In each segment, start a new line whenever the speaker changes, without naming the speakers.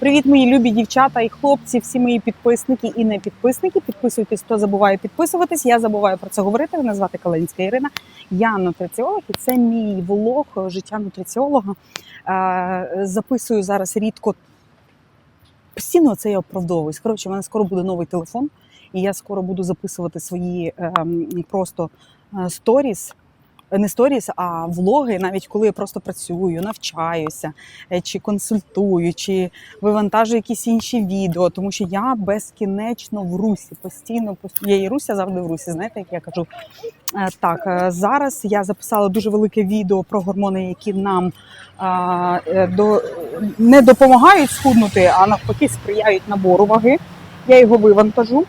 Привіт, мої любі дівчата і хлопці, всі мої підписники і не підписники. Підписуйтесь, хто забуває підписуватись. Я забуваю про це говорити. Мене звати Калинська Ірина. Я нутриціолог, і це мій влог життя нутриціолога. Е, Записую зараз рідко. Постійно це я оправдовуюсь. Коротше, у мене скоро буде новий телефон, і я скоро буду записувати свої ем, просто е, сторіс. Не сторіс, а влоги, навіть коли я просто працюю, навчаюся, е, чи консультую, чи вивантажую якісь інші відео, тому що я безкінечно в русі, постійно пост- я і руся завжди в русі. Знаєте, як я кажу. Е, Так, е, зараз я записала дуже велике відео про гормони, які нам а, до, не допомагають схуднути, а навпаки сприяють набору ваги. Я його вивантажу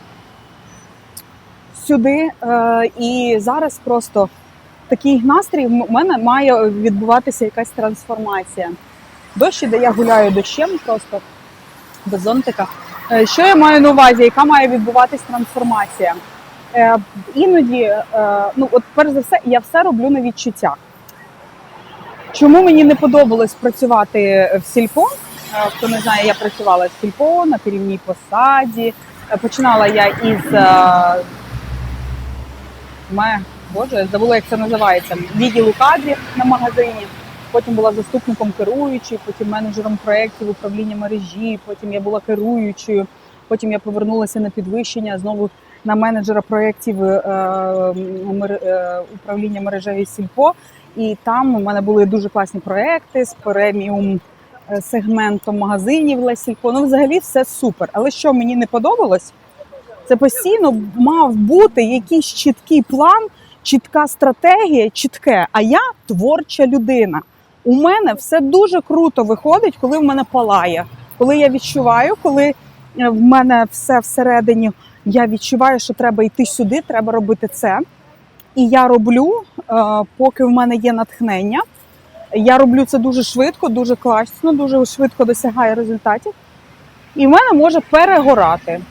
сюди. І зараз просто такий настрій. У мене має відбуватися якась трансформація. Дощ іде, я гуляю дощем просто без зонтика. Е, Що я маю на увазі? Яка має відбуватись трансформація? Е, Іноді, е, ну от перш за все, я все роблю на відчуттях. Чому мені не подобалось працювати в сільпо? Е, Хто не знає, я працювала в сільпо на керівній посаді. Е, Починала я із е, боже, забула, як це називається. Відділу кадрів на магазині. Потім була заступником керуючої, потім менеджером проєктів управління мережі, потім я була керуючою, потім я повернулася на підвищення знову на менеджера проєктів е, е, управління мережею Сільпо. І там у мене були дуже класні проекти з преміум е, сегментом магазинів Ла Сільпо. Ну, взагалі все супер. Але що мені не подобалось, це постійно мав бути якийсь чіткий план, чітка стратегія, чітке. А я творча людина. У мене все дуже круто виходить, коли в мене палає, коли я відчуваю, коли е, в мене все всередині. Я відчуваю, що треба йти сюди, треба робити це. І я роблю, е, поки в мене є натхнення. Я роблю це дуже швидко, дуже класно, дуже швидко досягаю результатів. І в мене може перегорати.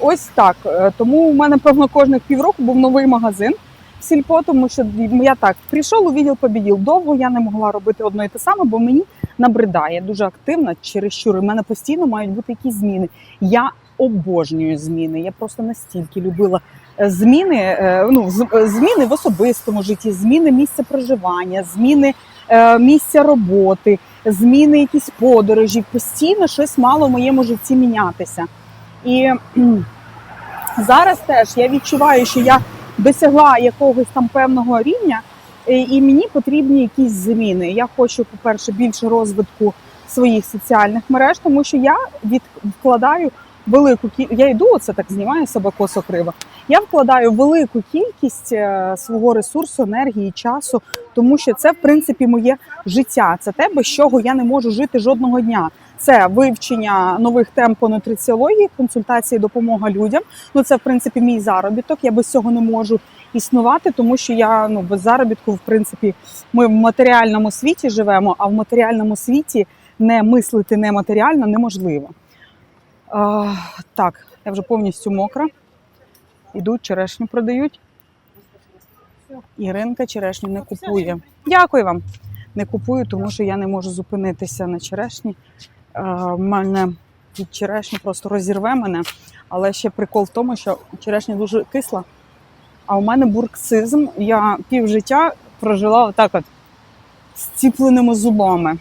Ось так. Е, Тому у мене, певно, кожних півроку був новий магазин в сільпо, тому що я так прийшов у відділ побіділ. Довго я не могла робити одно і те саме, бо мені набридає дуже активно чересчур. У мене постійно мають бути якісь зміни. Я обожнюю зміни. Я просто настільки любила е, зміни, е, ну зміни в особистому житті, зміни місця проживання, зміни місця роботи, зміни якісь подорожі. Постійно щось мало в моєму житті мінятися. І зараз теж я відчуваю, що я досягла якогось там певного рівня, і і мені потрібні якісь зміни. Я хочу, по-перше, більше розвитку своїх соціальних мереж, тому що я від вкладаю велику кількість, я йду, оце так знімаю себе косо криво. Я вкладаю велику кількість е, свого ресурсу, енергії, часу, тому що це в принципі моє життя. Це те, без чого я не можу жити жодного дня. Це вивчення нових тем по нутриціології, консультації, допомога людям. Ну це в принципі мій заробіток. Я без цього не можу існувати, тому що я ну без заробітку, в принципі, ми в матеріальному світі живемо, а в матеріальному світі не мислити нематеріально неможливо. А, так, я вже повністю мокра. Ідуть, черешню продають. Іринка черешню не купує. Дякую вам. Не купую, тому що я не можу зупинитися на черешні. В мене від черешні просто розірве мене. Але ще прикол в тому, що черешня дуже кисла. А у мене бурксизм. Я півжиття прожила отак от з ціпленими зубами.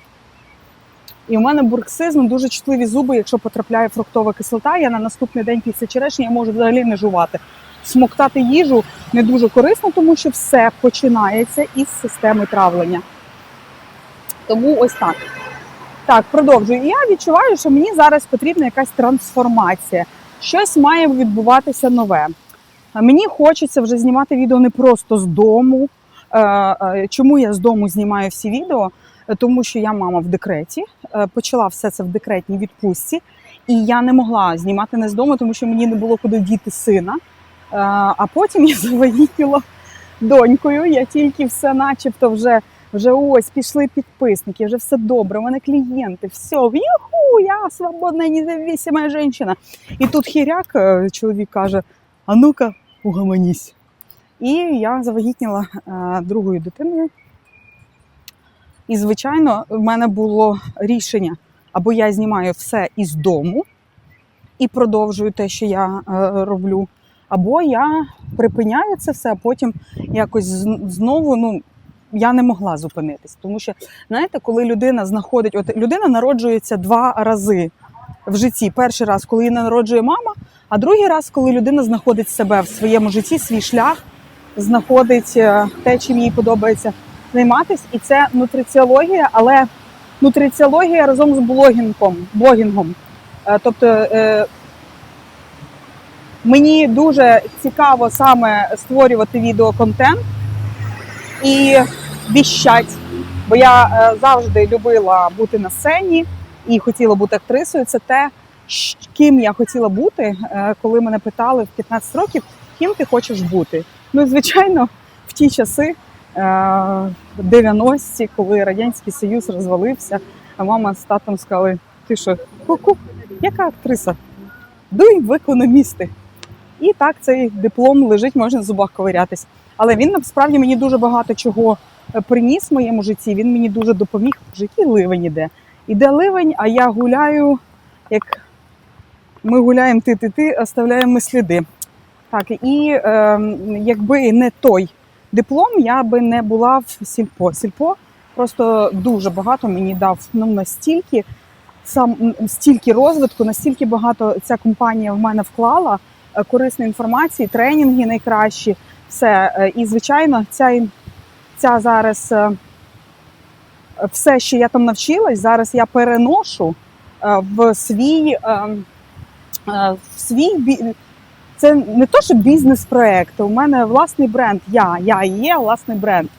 І у мене бурксизм, дуже чутливі зуби, якщо потрапляє фруктова кислота, я на наступний день після черешні я можу взагалі не жувати. Смоктати їжу не дуже корисно, тому що все починається із системи травлення. Тому ось так. Так, продовжую. Я відчуваю, що мені зараз потрібна якась трансформація. Щось має відбуватися нове. Мені хочеться вже знімати відео не просто з дому. Е, е, Чому я з дому знімаю всі відео? Тому що я мама в декреті, е, почала все це в декретній відпустці, і я не могла знімати не з дому, тому що мені не було куди діти сина. А потім я завагітніла донькою. Я тільки все, начебто, вже вже ось пішли підписники, вже все добре. У мене клієнти, все, юху, я свободна, независима жінка. І тут хіряк, е, чоловік каже: а ну-ка, угомонісь. І я завагітніла е, другою дитиною. І, звичайно, в мене було рішення: або я знімаю все із дому і продовжую те, що я е, роблю, або я припиняю це все, а потім якось знову ну, я не могла зупинитись. Тому що, знаєте, коли людина знаходить, от людина народжується два рази в житті. Перший раз, коли її народжує мама, а другий раз, коли людина знаходить себе в своєму житті, свій шлях, знаходить е, те, чим їй подобається займатися. І це нутриціологія, але нутриціологія разом з блогінгом. блогінгом. Е, Тобто е, мені дуже цікаво саме створювати відеоконтент і віщать. Бо я е, завжди любила бути на сцені і хотіла бути актрисою. Це те, ким я хотіла бути, е, коли мене питали в 15 років, ким ти хочеш бути. Ну, звичайно, в ті часи, е, 90-ті, коли Радянський Союз розвалився, а мама з татом сказали: ти що, ку-ку, яка актриса? Дуй в економісти. І так цей диплом лежить, можна в зубах ковирятись. Але він насправді мені дуже багато чого е, приніс в моєму житті. Він мені дуже допоміг. В житті ливень іде. Іде ливень, а я гуляю, як ми гуляємо ти-ти-ти, оставляємо сліди. Так, і е, якби не той диплом, я би не була в сільпо. Сільпо просто дуже багато мені дав ну, настільки, сам стільки розвитку, настільки багато ця компанія в мене вклала е, корисної інформації, тренінги найкращі, все. Е, І, звичайно, ця, ця зараз е, все, що я там навчилась, зараз я переношу е, в свій, е, в свій це не то, що бізнес-проект. У мене власний бренд. Я, я і є власний бренд.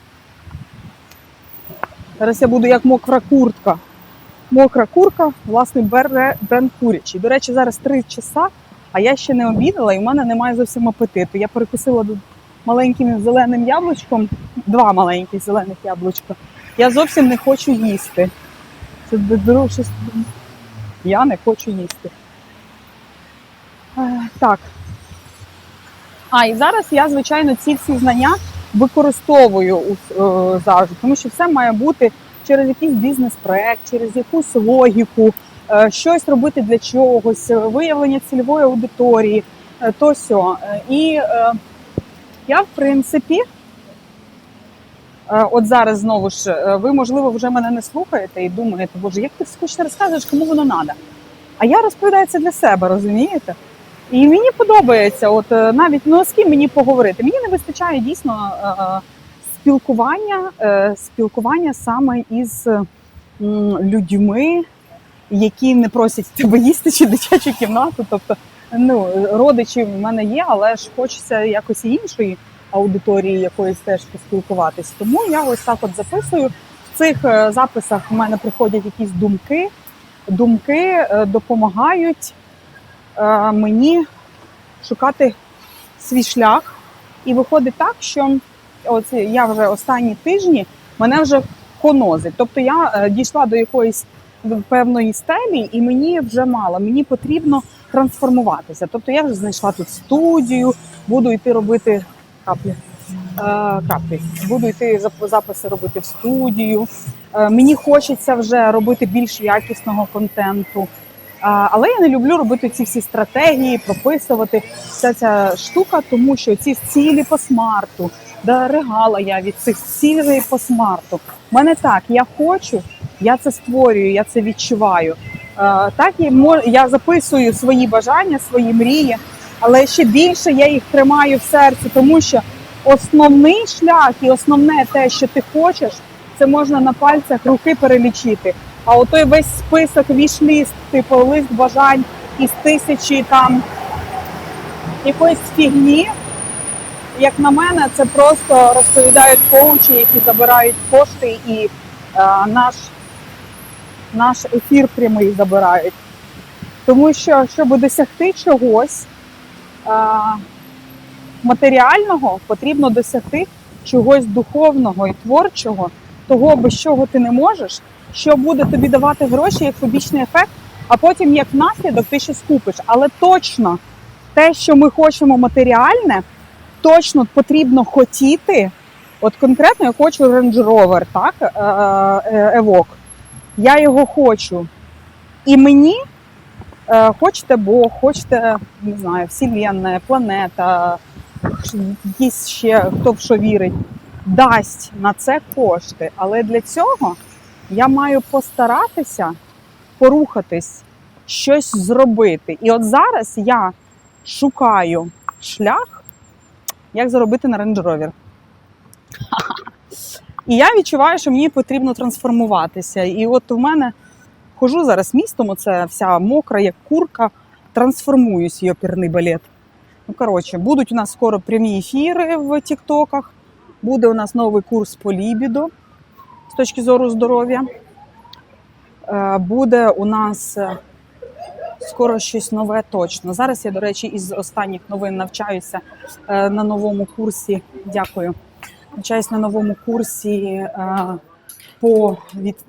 Зараз я буду як мокра куртка. Мокра курка, власний бренд курячий. До речі, зараз три часа, а я ще не обідала і в мене немає зовсім апетиту. Я перекусила маленьким зеленим яблучком, два маленьких зелених яблучка. Я зовсім не хочу їсти. Це щось. Я не хочу їсти. Е, Так. А, і зараз я, звичайно, ці всі знання використовую е, завжди, тому що все має бути через якийсь бізнес-проект, через якусь логіку, е, щось робити для чогось, виявлення цільової аудиторії, то сьо. І я, в принципі, е, от зараз знову ж, е, ви, можливо, вже мене не слухаєте і думаєте, боже, як ти скучно розказуєш, кому воно треба. А я розповідаю це для себе, розумієте? І мені подобається, от е, навіть ну з ким мені поговорити. Мені не вистачає дійсно спілкування, спілкування саме із людьми, які не просять тебе їсти чи дитячу кімнату. Тобто, ну родичі в мене є, але ж хочеться якось іншої аудиторії якоїсь теж поспілкуватись. Тому я ось так от записую. В цих е, записах в мене приходять якісь думки. Думки е, допомагають е, мені шукати свій шлях. І виходить так, що от я вже останні тижні мене вже конозить. Тобто я дійшла до якоїсь певної стелі, і мені вже мало. Мені потрібно трансформуватися. Тобто я вже знайшла тут студію, буду йти робити каплі. е, Каплі. Буду йти записи робити в студію. Е, Мені хочеться вже робити більш якісного контенту. Але я не люблю робити ці всі стратегії, прописувати вся ця штука, тому що ці цілі по смарту, да регала я від цих цілей по смарту. У мене так, я хочу, я це створюю, я це відчуваю. Е, Так і я записую свої бажання, свої мрії, але ще більше я їх тримаю в серці, тому що основний шлях і основне те, що ти хочеш, це можна на пальцях руки перелічити. А отой весь список вішліст, типу лист бажань із тисячі там якоїсь фігні. Як на мене, це просто розповідають коучі, які забирають кошти і е, наш, наш ефір прямий забирають. Тому що, щоб досягти чогось матеріального, потрібно досягти чогось духовного і творчого, того, без чого ти не можеш, що буде тобі давати гроші як побічний ефект, а потім як наслідок ти щось купиш. Але точно те, що ми хочемо матеріальне, точно потрібно хотіти От конкретно я хочу Range Rover, так, е, е. Я його хочу. І мені е, хочете Бог, хочете, не знаю, Вселенная, планета, якісь ще хто в що вірить, дасть на це кошти. Але для цього я маю постаратися порухатись, щось зробити. І от зараз я шукаю шлях, як заробити на Rover. І я відчуваю, що мені потрібно трансформуватися. І от у мене хожу зараз містом, оце вся мокра, як курка, трансформуюсь, йоперний балет. Ну, коротше, будуть у нас скоро прямі ефіри в Тіктоках. Буде у нас новий курс по лібідо з точки зору здоров'я. Е, Буде у нас е, скоро щось нове точно. Зараз я, до речі, із останніх новин навчаюся е, на новому курсі. Дякую. Навчаюсь на новому курсі е, по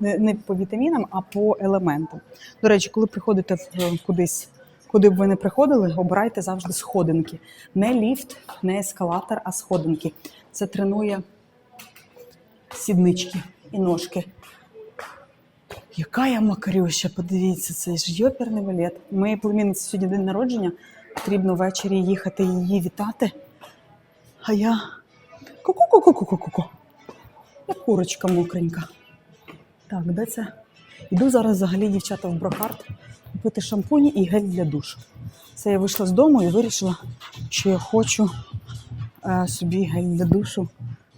не по вітамінам, а по елементам. До речі, коли приходите в кудись, куди б ви не приходили, обирайте завжди сходинки. Не ліфт, не ескалатор, а сходинки. Це тренує сіднички і ножки. Яка я макарюща, подивіться, це ж йоперний балет. У моєї племінниці сьогодні день народження. Потрібно ввечері їхати її вітати. А я ку-ку-ку-ку-ку-ку-ку. Як курочка мокренька. Так, де це? Іду зараз взагалі, дівчата, в брокарт купити шампуні і гель для душу. Це я вийшла з дому і вирішила, що я хочу е, собі гель для душу,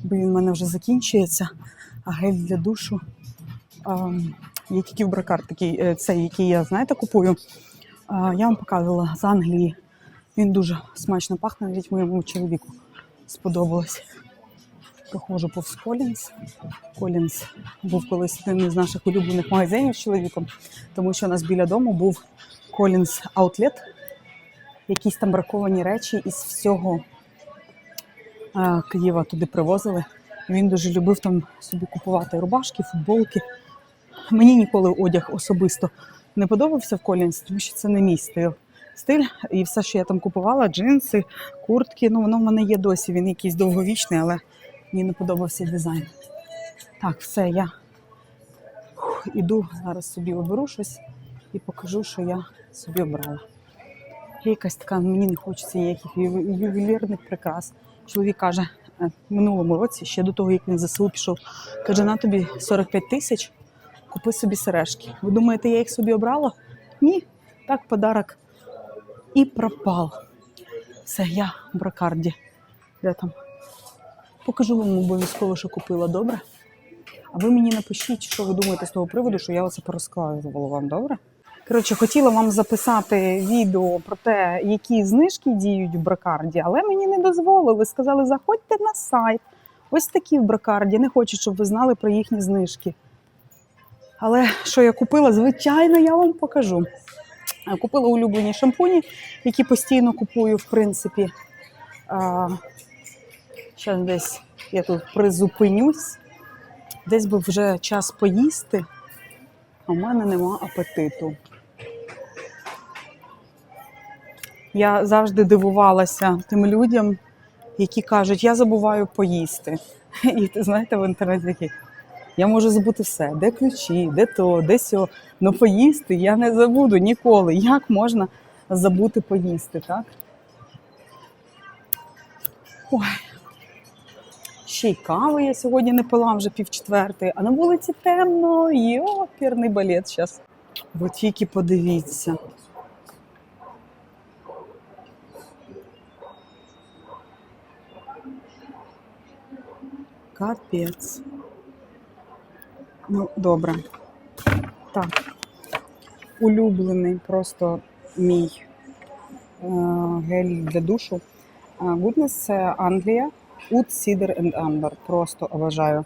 бо він в мене вже закінчується. А гель для душу ем, є тільки в брокарт, такий, е, цей, який я, знаєте, купую. Е, я вам показувала з Англії. Він дуже смачно пахне, навіть моєму чоловіку сподобалось. Проходжу повз Колінс. Колінс був колись одним із наших улюблених магазинів з чоловіком, тому що у нас біля дому був Колінс Аутлет. Якісь там браковані речі із всього е, Києва туди привозили. Він дуже любив там собі купувати рубашки, футболки. Мені ніколи одяг особисто не подобався в Колінс, тому що це не мій стиль. Стиль і все, що я там купувала, джинси, куртки, ну воно в мене є досі. Він якийсь довговічний, але мені не подобався дизайн. Так, все, я фух, іду зараз собі оберу щось і покажу, що я собі обрала. Є якась така, мені не хочеться ніяких ювелірних прикрас. Чоловік каже, е, минулому році, ще до того, як він ЗСУ пішов, каже, на тобі 45 тисяч, купи собі сережки. Ви думаєте, я їх собі обрала? Ні, так подарок і пропав. Все, я в бракарді. Де там? Покажу вам обов'язково, що купила, добре? А ви мені напишіть, що ви думаєте з того приводу, що я оце порозказувала вам, добре? Коротше, хотіла вам записати відео про те, які знижки діють в бракарді, але мені не дозволили. Сказали, заходьте на сайт. Ось такі в бракарді. Не хочу, щоб ви знали про їхні знижки. Але що я купила, звичайно, я вам покажу. Купила улюблені шампуні, які постійно купую, в принципі. Зараз десь я тут призупинюсь. Десь би вже час поїсти, а в мене нема апетиту. Я завжди дивувалася тим людям, які кажуть, я забуваю поїсти. І знаєте, в інтернеті такі, я можу забути все, де ключі, де то, де сьо. Ну поїсти я не забуду ніколи. Як можна забути поїсти, так? Ой. Ще й кави я сьогодні не пила вже пів четвертої, а на вулиці темно, йоперний балет зараз. Бо тільки подивіться. Капець. Ну, добре. Так. Улюблений просто мій е, гель для душу. Е, Goodness Англія. Oud Cider and Amber. Просто обожаю.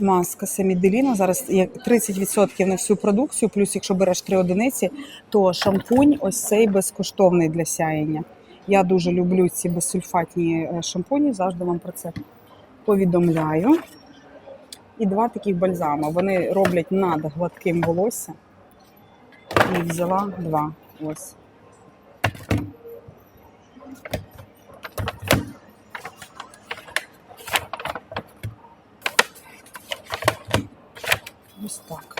Маска Семіделіна. Зараз 30% на всю продукцію, плюс якщо береш 3 одиниці, то шампунь ось цей безкоштовний для сяєння. Я дуже люблю ці безсульфатні е, шампуні, завжди вам про це повідомляю. І два таких бальзами. Вони роблять над гладким волоссям. І взяла два. Ось. Ось так.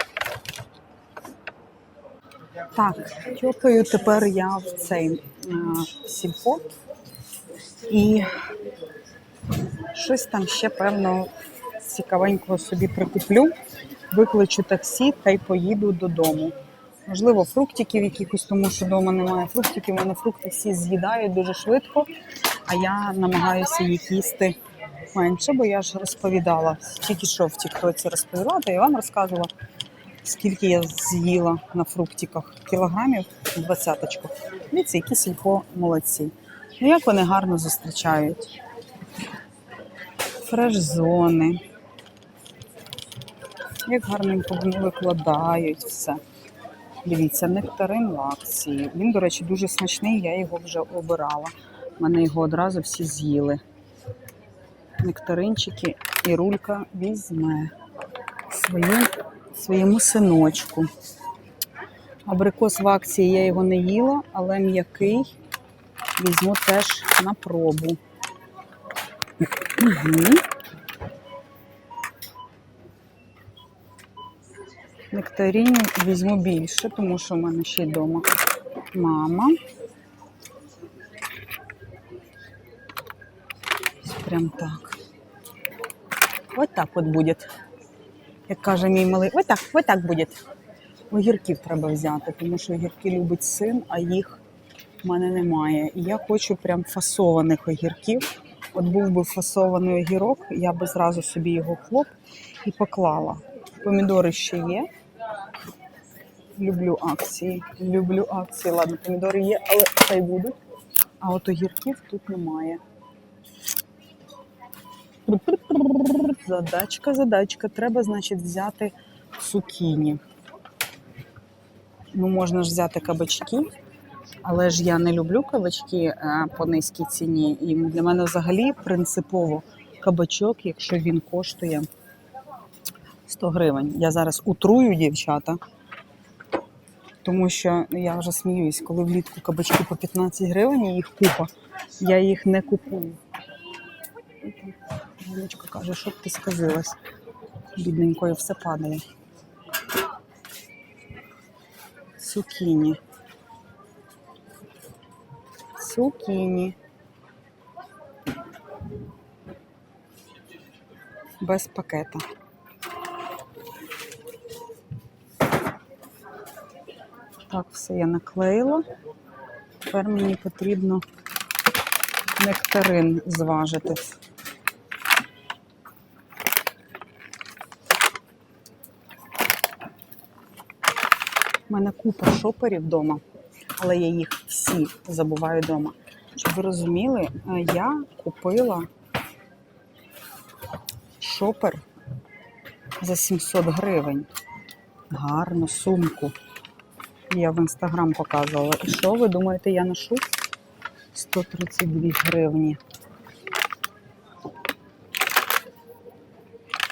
Так, тьопаю тепер я в цей а, сільпо. І щось там ще певно цікавенького собі прикуплю, викличу таксі та й поїду додому. Можливо, фруктиків якихось, тому що вдома немає фруктиків. Мене фрукти всі з'їдають дуже швидко, а я намагаюся їх їсти менше, бо я ж розповідала, тільки що в Тіктоці розповіла, та я вам розказувала, скільки я з'їла на фруктиках. Кілограмів двадцяточку. Дивіться, які сільпо молодці. Ну як вони гарно зустрічають. Фреш-зони. Як гарненько вони викладають все. Дивіться, нектарин в акції. Він, до речі, дуже смачний, я його вже обирала. У Мене його одразу всі з'їли. Нектаринчики і рулька візьме свою, своєму синочку. Абрикос в акції я його не їла, але м'який візьму теж на пробу. Нектарінів візьму більше, тому що в мене ще й вдома мама. Прям так. Ось так от буде. Як каже мій малий, ось так, ось так буде. Огірків треба взяти, тому що огірки любить син, а їх в мене немає. І я хочу прям фасованих огірків. От був би фасований огірок, я би зразу собі його хлоп і поклала. Помідори ще є. Люблю акції. Люблю акції. Ладно, помідори є, але хай будуть. А от огірків тут немає. Задачка, задачка. Треба, значить, взяти цукіні. Ну, можна ж взяти кабачки, але ж я не люблю кабачки е, по низькій ціні. І для мене взагалі принципово кабачок, якщо він коштує 100 гривень. Я зараз утрую дівчата, тому що я вже сміюсь, коли влітку кабачки по 15 гривень, і їх купа, я їх не купую. Жіночка каже, щоб ти сказилась. Бідненькою все падає. Цукіні. Цукіні. Без пакета. Так, все я наклеїла. Тепер мені потрібно нектарин зважити. У мене купа шоперів вдома, але я їх всі забуваю вдома. Щоб ви розуміли, е, я купила шопер за 700 гривень. Гарну сумку. Я в інстаграм показувала. І що ви думаєте, я ношу? 132 гривні.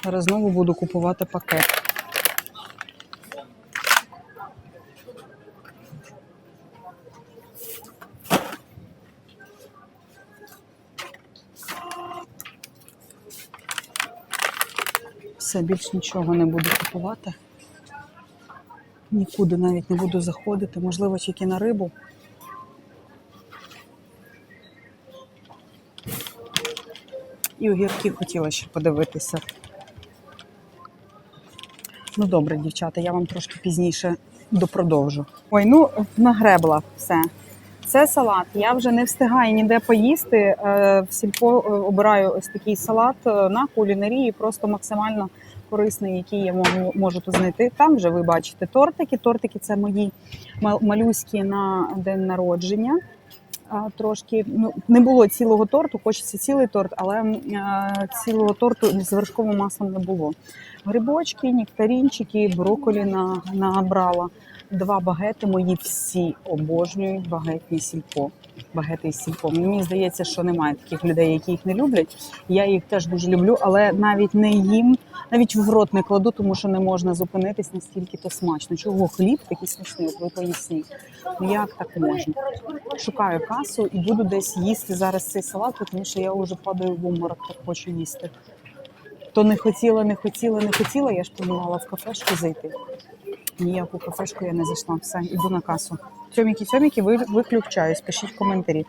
Зараз знову буду купувати пакет. Все, більш нічого не буду купувати. Нікуди навіть не буду заходити, можливо, тільки на рибу. І огірки хотіла ще подивитися. Ну добре, дівчата, я вам трошки пізніше допродовжу. Ой, ну нагребла все. Це салат. Я вже не встигаю ніде поїсти. Е, В сільпо е, обираю ось такий салат е, на кулінарії, просто максимально корисний, який я можу, тут знайти. Там вже ви бачите тортики. Тортики це мої мал- малюські на день народження. Трошки ну не було цілого торту, хочеться цілий торт, але цілого торту з вершковим маслом не було. Грибочки, нектарінчики, брокколі на, набрала. Два багети мої всі обожнюють багетні сільпо. Багети із сільпо. Мені здається, що немає таких людей, які їх не люблять. Я їх теж дуже люблю, але навіть не їм, навіть в рот не кладу, тому що не можна зупинитись настільки то смачно. Чого хліб такий смачний? Ви поясніть. Ну як так можна? Шукаю касу і буду десь їсти зараз цей салат, тому що я вже падаю в уморок, так хочу їсти. То не хотіла, не хотіла, не хотіла. Я ж планувала в кафешку зайти. Ніяку кафешку я не зайшла. Все, іду на касу. Цьоміки, цьоміки, ви, виключаюсь. Пишіть коментарі.